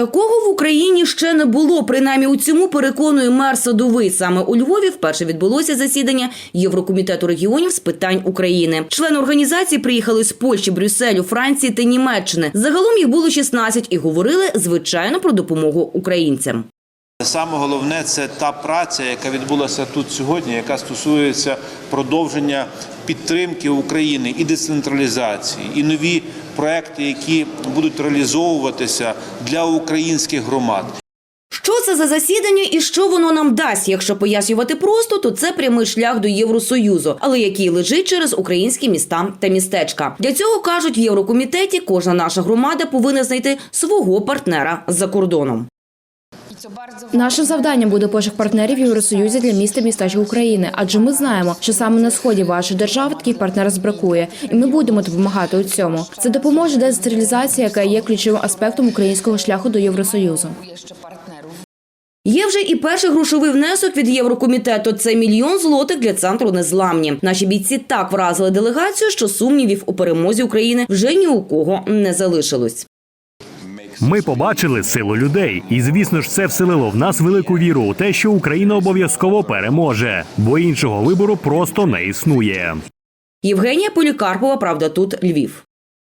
Такого в Україні ще не було. Принаймні у цьому переконує мер Садовий. Саме у Львові вперше відбулося засідання Єврокомітету регіонів з питань України. Члени організації приїхали з Польщі, Брюсселю, Франції та Німеччини. Загалом їх було 16 і говорили звичайно про допомогу українцям. Саме головне це та праця, яка відбулася тут сьогодні, яка стосується продовження підтримки України і децентралізації, і нові проекти, які будуть реалізовуватися для українських громад. Що це за засідання і що воно нам дасть? Якщо пояснювати просто, то це прямий шлях до Євросоюзу, але який лежить через українські міста та містечка. Для цього кажуть в Єврокомітеті, кожна наша громада повинна знайти свого партнера за кордоном. Наше завдання буде пошук партнерів Євросоюзі для міста містечок України, адже ми знаємо, що саме на сході вашої держави таких партнерів бракує, і ми будемо допомагати у цьому. Це допоможе децентралізації, яка є ключовим аспектом українського шляху до Євросоюзу. Є вже і перший грошовий внесок від Єврокомітету. Це мільйон злотих для центру незламні. Наші бійці так вразили делегацію, що сумнівів у перемозі України вже ні у кого не залишилось. Ми побачили силу людей, і звісно ж, це вселило в нас велику віру у те, що Україна обов'язково переможе, бо іншого вибору просто не існує. Євгенія Полікарпова, правда, тут Львів.